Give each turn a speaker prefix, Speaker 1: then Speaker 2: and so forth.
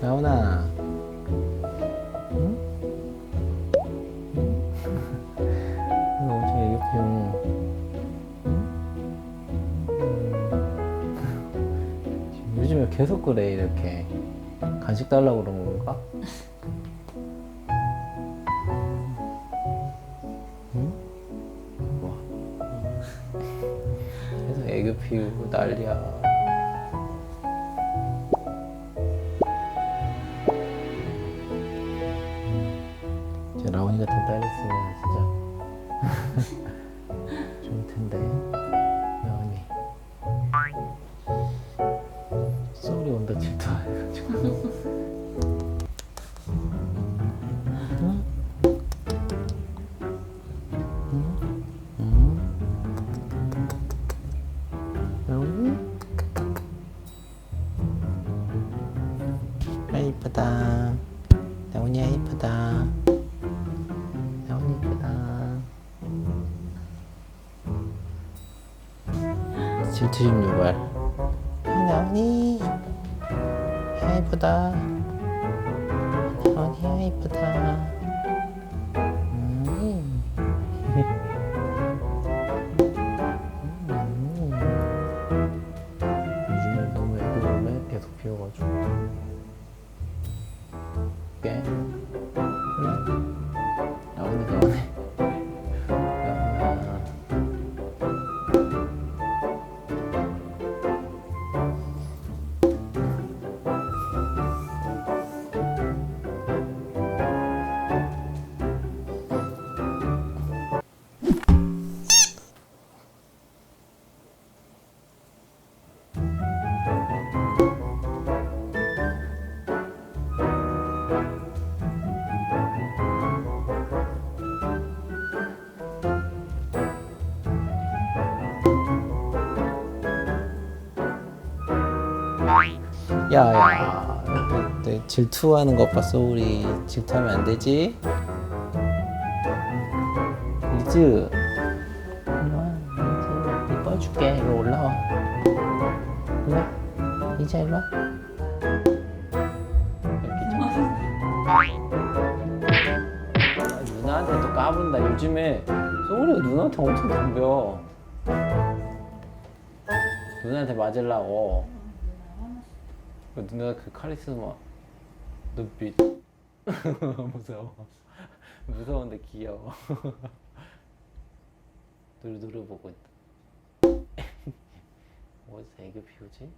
Speaker 1: 나오나? 응? 응? 이거 엄청 애교피용. 요즘에 계속 그래 이렇게 간식 달라고 그런 건가? 응? 와. 계속 애교 피우고 난리야. 이제 라온이 같은 딸 있으면 진짜 좋을 텐데. 라온이. 소리 온다. 라온이? 아 이쁘다. 라온이야 이쁘다. 이쁘다. 질투 좀 유발. 라온이. 야 이쁘다. 라온이야 이쁘다. 음. 요즘에 너무 계속 피워가지고. 깨. 야야. 너 질투하는 것봐 소울이 질투하면 안 되지? 리즈. 일로와 리즈. 이뻐줄게. 이리 올라와. 일로와. 리즈 일로와. 아, 누나한테 또 까분다. 요즘에 소울이가 누나한테 엄청 덤벼. 누나한테 맞으려고. 그 누나 그 카리스마 눈빛. 무서워. 무서운데 귀여워. 누르누르 보고 있다. 어디서 애교 피우지?